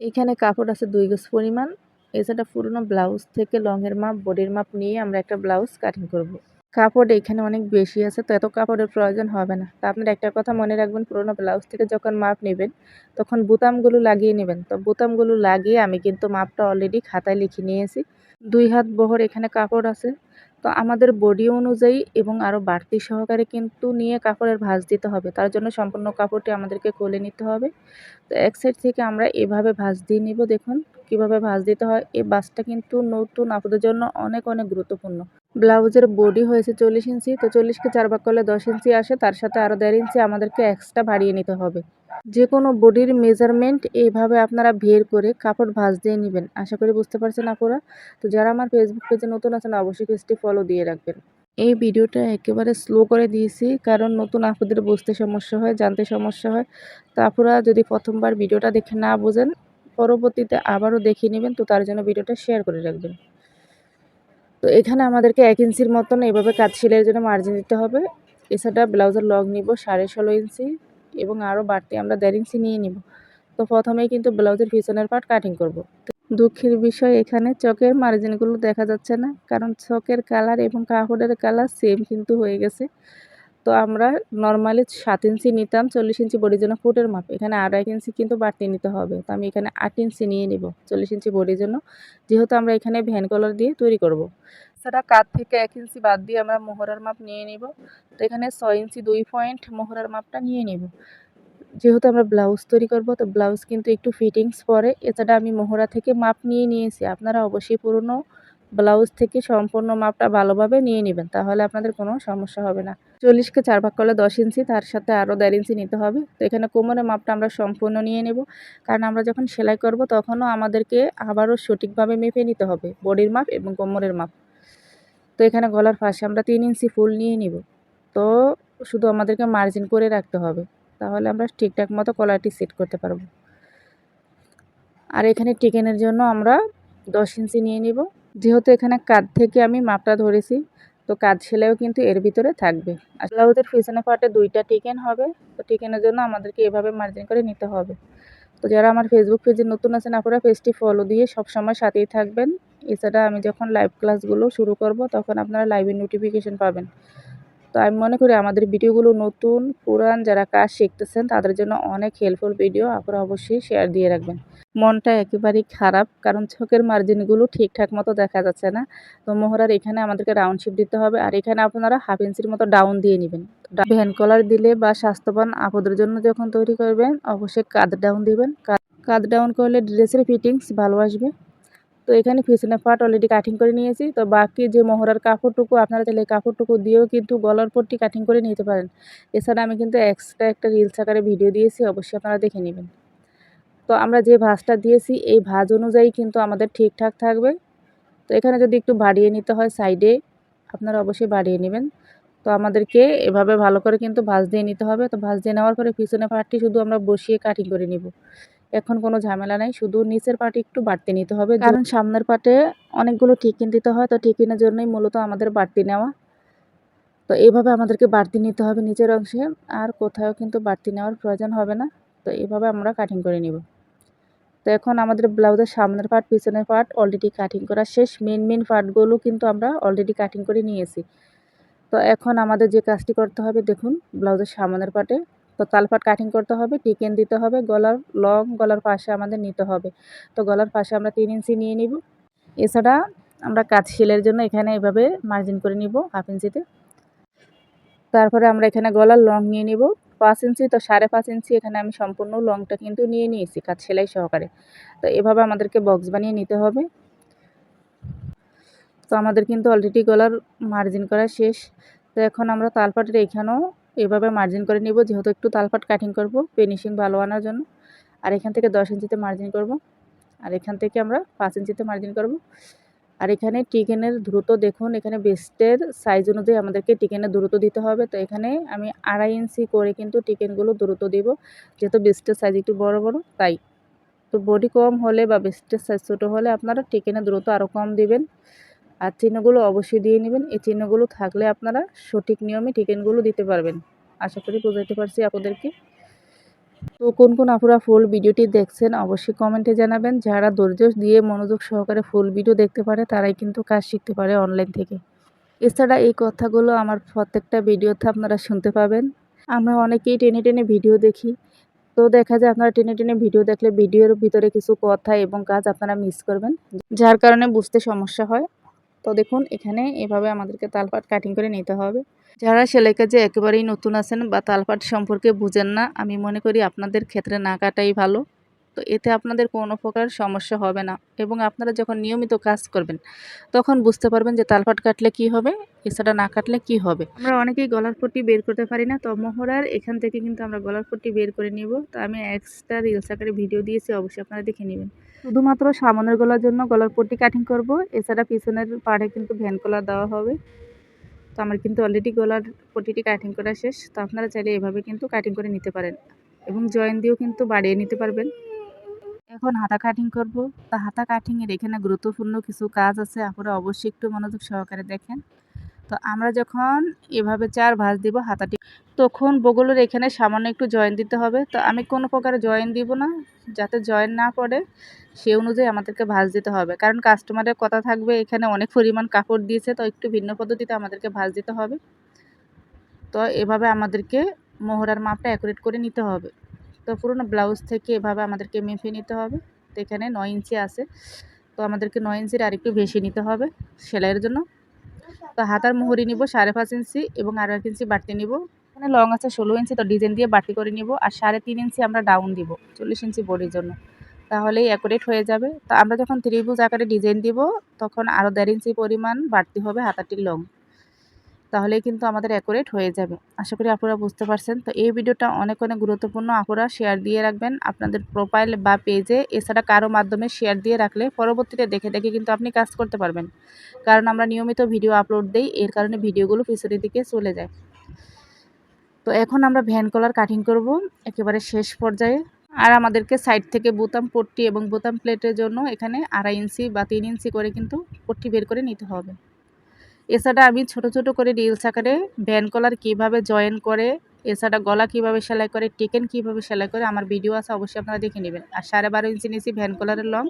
এখানে কাপড় আছে দুই গজ পরিমাণ। এছাড়া পুরোনো ব্লাউজ থেকে লংয়ের মাপ, বডির মাপ নিয়ে আমরা একটা ব্লাউজ কাটিং করব। কাপড় এখানে অনেক বেশি আছে, তো এত কাপড়ের প্রয়োজন হবে না। তা আপনার একটা কথা মনে রাখবেন, পুরোনো ব্লাউজ থেকে যখন মাপ নেবেন, তখন বোতামগুলো লাগিয়ে নেবেন। তো বোতামগুলো লাগিয়ে আমি কিন্তু মাপটা অলরেডি খাতায় লিখে নিয়েছি। দুই হাত বহর এখানে কাপড় আছে। তো আমাদের বডি অনুযায়ী এবং আরও বাড়তি সহকারে কিন্তু নিয়ে কাপড়ের ভাঁজ দিতে হবে। তার জন্য সম্পূর্ণ কাপড়টি আমাদেরকে কোলে নিতে হবে। তো এক সাইড থেকে আমরা এভাবে ভাঁজ দিয়ে নিব দেখুন কীভাবে ভাঁজ দিতে হয়। এই বাসটা কিন্তু নতুন, আপনাদের জন্য অনেক অনেক গুরুত্বপূর্ণ। ব্লাউজের বডি হয়েছে চল্লিশ ইঞ্চি, তো চল্লিশকে চার ভাগ করলে দশ ইঞ্চি আসে, তার সাথে আরও দেড় ইঞ্চি আমাদেরকে এক্সট্রা বাড়িয়ে নিতে হবে। যে কোনো বডির মেজারমেন্ট এইভাবে আপনারা বের করে কাপড় ভাঁজ দিয়ে নেবেন। আশা করি বুঝতে পারছেন আপনারা তো যারা আমার ফেসবুক পেজে নতুন আছেন, অবশ্যই পেজটি ফলো দিয়ে রাখবেন। এই ভিডিওটা একেবারে স্লো করে দিয়েছি, কারণ নতুন আপুদের বুঝতে সমস্যা হয়, জানতে সমস্যা হয়। তো আপুরা যদি প্রথমবার ভিডিওটা দেখে না বোঝেন, পরবর্তীতে আবারও দেখে নেবেন, তো তার জন্য ভিডিওটা শেয়ার করে রাখবেন। তো এখানে আমাদেরকে এক ইঞ্চির মতন এভাবে কাজ সেলাইয়ের জন্য মার্জিন দিতে হবে। এছাড়া ব্লাউজের লগ নিব সাড়ে ষোলো ইঞ্চি এবং আরও বাড়তি আমরা দেড় ইঞ্চি নিয়ে নিব। তো প্রথমেই কিন্তু ব্লাউজের পিছনের পার্ট কাটিং করব। দুঃখের বিষয় এখানে চকের মার্জিনগুলো দেখা যাচ্ছে না, কারণ চকের কালার এবং কাপড়ের কালার সেম কিন্তু হয়ে গেছে। তো আমরা নর্মালি সাত ইঞ্চি নিতাম, চল্লিশ ইঞ্চি বডির জন্য ফুটের মাপ। এখানে আড়াই ইঞ্চি কিন্তু বাড়তি নিতে হবে। তো আমি এখানে আট ইঞ্চি নিয়ে নিব, চল্লিশ ইঞ্চি বডির জন্য। যেহেতু আমরা এখানে ভ্যান কলার দিয়ে তৈরি করব। সেটা কাত থেকে এক ইঞ্চি বাদ দিয়ে আমরা মোহরার মাপ নিয়ে নিব। তো এখানে ছয় ইঞ্চি দুই পয়েন্ট মোহরার মাপটা নিয়ে নিব। যেহেতু আমরা ব্লাউজ তৈরি করব, তো ব্লাউজ কিন্তু একটু ফিটিংস পরে। এছাড়া আমি মোহরা থেকে মাপ নিয়ে নিয়েছি। আপনারা অবশ্যই পুরনো ব্লাউজ থেকে সম্পূর্ণ মাপটা ভালোভাবে নিয়ে নেবেন, তাহলে আপনাদের কোনো সমস্যা হবে না। চল্লিশকে চার ভাগ করলে দশ ইঞ্চি, তার সাথে আরও দেড় ইঞ্চি নিতে হবে। তো এখানে কোমরের মাপটা আমরা সম্পূর্ণ নিয়ে নেব, কারণ আমরা যখন সেলাই করব তখনও আমাদেরকে আবারও সঠিকভাবে মেপে নিতে হবে, বডির মাপ এবং কোমরের মাপ। তো এখানে গলার পাশে আমরা তিন ইঞ্চি ফুল নিয়ে নিব। তো শুধু আমাদেরকে মার্জিন করে রাখতে হবে, তাহলে আমরা ঠিকঠাক মতো কলারটি সেট করতে পারব। আর এখানে টিকেনের জন্য আমরা দশ ইঞ্চি নিয়ে নিব। যেহেতু এখানে কাঁধ থেকে আমি মাপটা ধরেছি, তো কাজ সেলাইও কিন্তু এর ভিতরে থাকবে। ব্লাউজের পিছনে পার্টে দুইটা টিকেন হবে, তো টিকেনের জন্য আমাদেরকে এভাবে মার্জিন করে নিতে হবে। তো যারা আমার ফেসবুক পেজে নতুন আছেন, আপনারা পেজটি ফলো দিয়ে সবসময় সাথেই থাকবেন। এছাড়া আমি যখন লাইভ ক্লাসগুলো শুরু করব, তখন আপনারা লাইভের নোটিফিকেশন পাবেন। তো আমি মনে করি আমাদের ভিডিওগুলো নতুন, পুরান যারা কাজ শিখতেছেন, তাদের জন্য অনেক হেল্পফুল ভিডিও আপনারা অবশ্যই শেয়ার দিয়ে রাখবেন। মনটা একেবারেই খারাপ, কারণ চোখের মার্জিনগুলো ঠিকঠাক মতো দেখা যাচ্ছে না। তো মোহরার এখানে আমাদেরকে রাউন্ড শিপ দিতে হবে, আর এখানে আপনারা হাফ ইঞ্চির মতো ডাউন দিয়ে নেবেন। ভ্যান কলার দিলে বা স্বাস্থ্যবান আপদের জন্য যখন তৈরি করবেন, অবশ্যই কাঁধ ডাউন দিবেন। কাঁধ ডাউন করলে ড্রেসের ফিটিংস ভালো আসবে। তো এখানে পিছনে পাট অলরেডি কাটিং করে নিয়েছি। তো বাকি যে মোহরার কাপড়টুকু, আপনারা তাহলে কাপড়টুকু দিয়েও কিন্তু গলার পট্টি কাটিং করে নিতে পারেন। এছাড়া আমি কিন্তু এক্সট্রা একটা রিলস আকারে ভিডিও দিয়েছি, অবশ্যই আপনারা দেখে নেবেন। তো আমরা যে ভাঁজটা দিয়েছি, এই ভাঁজ অনুযায়ী কিন্তু আমাদের ঠিকঠাক থাকবে। তো এখানে যদি একটু বাড়িয়ে নিতে হয় সাইডে আপনারা অবশ্যই বাড়িয়ে নেবেন। তো আমাদেরকে এভাবে ভালো করে কিন্তু ভাঁজ দিয়ে নিতে হবে। তো ভাঁজ দিয়ে নেওয়ার পরে পিছনে পাটটি শুধু আমরা বসিয়ে কাটিং করে নিব। এখন কোনো ঝামেলা নাই। শুধু নিচের পাটি একটু বাড়তি নিতে হবে। কারণ সামনের পাটে অনেকগুলো টিকিন দিতে হয়। তো টিকিনের জন্যই মূলত আমাদের বাড়তি নেওয়া। তো এইভাবে আমাদেরকে বাড়তি নিতে হবে নিচের অংশে। আর কোথাও কিন্তু বাড়তি নেওয়ার প্রয়োজন হবে না। তো এইভাবে আমরা কাটিং করে নিব। তো এখন আমাদের ব্লাউজের সামনের পার্ট পিছনের পার্ট অলরেডি কাটিং করা শেষ। মেন মেন পার্টগুলো কিন্তু আমরা অলরেডি কাটিং করে নিয়েছি। তো এখন আমাদের যে কাজটি করতে হবে, দেখুন, ব্লাউজের সামনের পার্টে তো তালপাট কাটিং করতে হবে টিকেন দিতে হবে, গলার লং গলার পাশে আমাদের নিতে হবে। তো গলার পাশে আমরা তিন ইঞ্চি নিয়ে নিব। এছাড়া আমরা কাজ শিলের জন্য এখানে এভাবে মার্জিন করে নিব হাফ ইঞ্চিতে। তারপরে আমরা এখানে গলার লং নিয়ে নিব। পাঁচ ইঞ্চি তো সাড়ে পাঁচ ইঞ্চি এখানে আমি সম্পূর্ণ লংটা কিন্তু নিয়ে নিয়েছি কাজ সেলাই সহকারে। তো এভাবে আমাদেরকে বক্স বানিয়ে নিতে হবে। তো আমাদের কিন্তু অলরেডি গলার মার্জিন করা শেষ। তো এখন আমরা তালপাটের এখানেও এভাবে মার্জিন করে নিব, যেহেতু একটু তালপাট কাটিং করব ফিনিশিং ভালো আনার জন্য। আর এখান থেকে দশ ইঞ্চিতে মার্জিন করব। আর এখান থেকে আমরা পাঁচ ইঞ্চিতে মার্জিন করব। আর এখানে টিকেনের দ্রুত দেখুন, এখানে বেস্টের সাইজ অনুযায়ী আমাদেরকে টিকেনের দ্রুত দিতে হবে। তো এখানে আমি আড়াই ইঞ্চি করে কিন্তু টিকেনগুলো দ্রুত দিব। যেহেতু বেস্টের সাইজ একটু বড় বড়, তাই। তো বডি কম হলে বা বেস্টের সাইজ ছোটো হলে আপনারা টিকেনের দ্রুত আরও কম দিবেন। আর চিহ্নগুলো অবশ্যই দিয়ে নেবেন। এই চিহ্নগুলো থাকলে আপনারা সঠিক নিয়মে টিকেনগুলো দিতে পারবেন। আশা করি বুঝাইতে পারছি আপনাদেরকে। তো কোন কোন আপুরা ফুল ভিডিওটি দেখছেন অবশ্যই কমেন্টে জানাবেন। যারা ধৈর্য দিয়ে মনোযোগ সহকারে ফুল ভিডিও দেখতে পারে, তারাই কিন্তু কাজ শিখতে পারে অনলাইন থেকে। এছাড়া এই কথাগুলো আমার প্রত্যেকটা ভিডিওতে আপনারা শুনতে পাবেন। আমরা অনেকেই টেনে টেনে ভিডিও দেখি। তো দেখা যায় আপনারা টেনে টেনে ভিডিও দেখলে ভিডিওর ভিতরে কিছু কথা এবং কাজ আপনারা মিস করবেন, যার কারণে বুঝতে সমস্যা হয়। তো দেখুন, এখানে এভাবে আমাদেরকে তালপাট কাটিং করে নিতে হবে। যারা সেলাই কাজে একেবারেই নতুন আছেন বা তালপাট সম্পর্কে বুঝেন না, আমি মনে করি আপনাদের ক্ষেত্রে না কাটাই ভালো। তো এতে আপনাদের কোনো প্রকার সমস্যা হবে না এবং আপনারা যখন নিয়মিত কাজ করবেন, তখন বুঝতে পারবেন যে তালপাট কাটলে কি হবে, এছাড়া না কাটলে কি হবে। আমরা অনেকেই গলার পট্টি বের করতে পারি না, তো মহড়ার এখান থেকে কিন্তু আমরা গলার পট্টি বের করে নিব। তো আমি এক্সট্রা রিলস আকারে ভিডিও দিয়েছি, অবশ্যই আপনারা দেখে নেবেন। শুধুমাত্র সামনের গলার জন্য গলার পট্টি কাটিং করব। এছাড়া পিছনের পাড়ে কিন্তু ভ্যান কলার দেওয়া হবে। তো আমার কিন্তু অলরেডি গলার পট্টিটি কাটিং করা শেষ। তো আপনারা চাইলে এভাবে কিন্তু কাটিং করে নিতে পারেন। এবং জয়েন দিয়েও কিন্তু বাড়িয়ে নিতে পারবেন। এখন হাতা কাটিং করব। তা হাতা কাটিংয়ের এখানে গুরুত্বপূর্ণ কিছু কাজ আছে। আপনারা অবশ্যই একটু মনোযোগ সহকারে দেখেন। তো আমরা যখন এভাবে চার ভাঁজ দিব হাতাটি, তখন বগলের এখানে সামান্য একটু জয়েন দিতে হবে। তো আমি কোনো প্রকারে জয়েন দিব না। যাতে জয়েন না পড়ে। সে অনুযায়ী আমাদেরকে ভাঁজ দিতে হবে। কারণ কাস্টমারের কথা থাকবে, এখানে অনেক পরিমাণ কাপড় দিয়েছে, তো একটু ভিন্ন পদ্ধতিতে আমাদেরকে ভাঁজ দিতে হবে। তো এভাবে আমাদেরকে মোহরার মাপটা অ্যাকুরেট করে নিতে হবে। তো পুরোনো ব্লাউজ থেকে এভাবে আমাদেরকে মেপে নিতে হবে। তো এখানে নয় ইঞ্চি আছে। তো আমাদেরকে নয় ইঞ্চির আরেকটু বেশি নিতে হবে সেলাইয়ের জন্য। তো হাতার মোহরি নিব সাড়ে পাঁচ ইঞ্চি এবং আরও এক ইঞ্চি বাড়তি নিব। এখানে লং আছে ষোলো ইঞ্চি, তো ডিজাইন দিয়ে বাড়তি করে নিব। আর সাড়ে তিন ইঞ্চি আমরা ডাউন দিব, চল্লিশ ইঞ্চি বডির জন্য। তাহলেই অ্যাকুরেট হয়ে যাবে। তো আমরা যখন ত্রিভুজ আকারে ডিজাইন দিব, তখন আরও দেড় ইঞ্চি পরিমাণ বাড়তি হবে হাতাটির লং তাহলেই কিন্তু আমাদের অ্যাকুরেট হয়ে যাবে। আশা করি আপনারা বুঝতে পারছেন। তো এই ভিডিওটা অনেক অনেক গুরুত্বপূর্ণ। আপনারা শেয়ার দিয়ে রাখবেন আপনাদের প্রোফাইল বা পেজে এছাড়া কারও মাধ্যমে শেয়ার দিয়ে রাখলে পরবর্তীতে দেখে দেখে কিন্তু আপনি কাজ করতে পারবেন। কারণ আমরা নিয়মিত ভিডিও আপলোড দিই, এর কারণে ভিডিওগুলো পিছনের দিকে চলে যায়। তো এখন আমরা ভ্যান কলার কাটিং করব। একেবারে শেষ পর্যায়ে। আর আমাদেরকে সাইড থেকে বোতাম পট্টি এবং বোতাম প্লেটের জন্য এখানে আড়াই ইঞ্চি বা তিন ইঞ্চি করে কিন্তু পট্টি বের করে নিতে হবে। এছাড়া আমি ছোট ছোট করে রিলস আকারে ভ্যান কলার কীভাবে জয়েন করে, এছাড়া গলা কীভাবে সেলাই করে টেকেন কীভাবে সেলাই করে আমার ভিডিও আছে, অবশ্যই আপনারা দেখে নেবেন। আর সাড়ে বারো ইঞ্চি নিয়েছি ভ্যান কলারের লং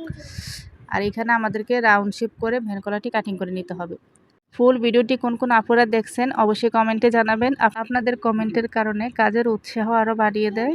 আর এখানে আমাদেরকে রাউন্ড শেপ করে ভ্যান কলারটি কাটিং করে নিতে হবে। ফুল ভিডিওটি কোন কোন আপুরা দেখছেন, অবশ্যই কমেন্টে জানাবেন। আপনাদের কমেন্টের কারণে কাজের উৎসাহ আরও বাড়িয়ে দেয়।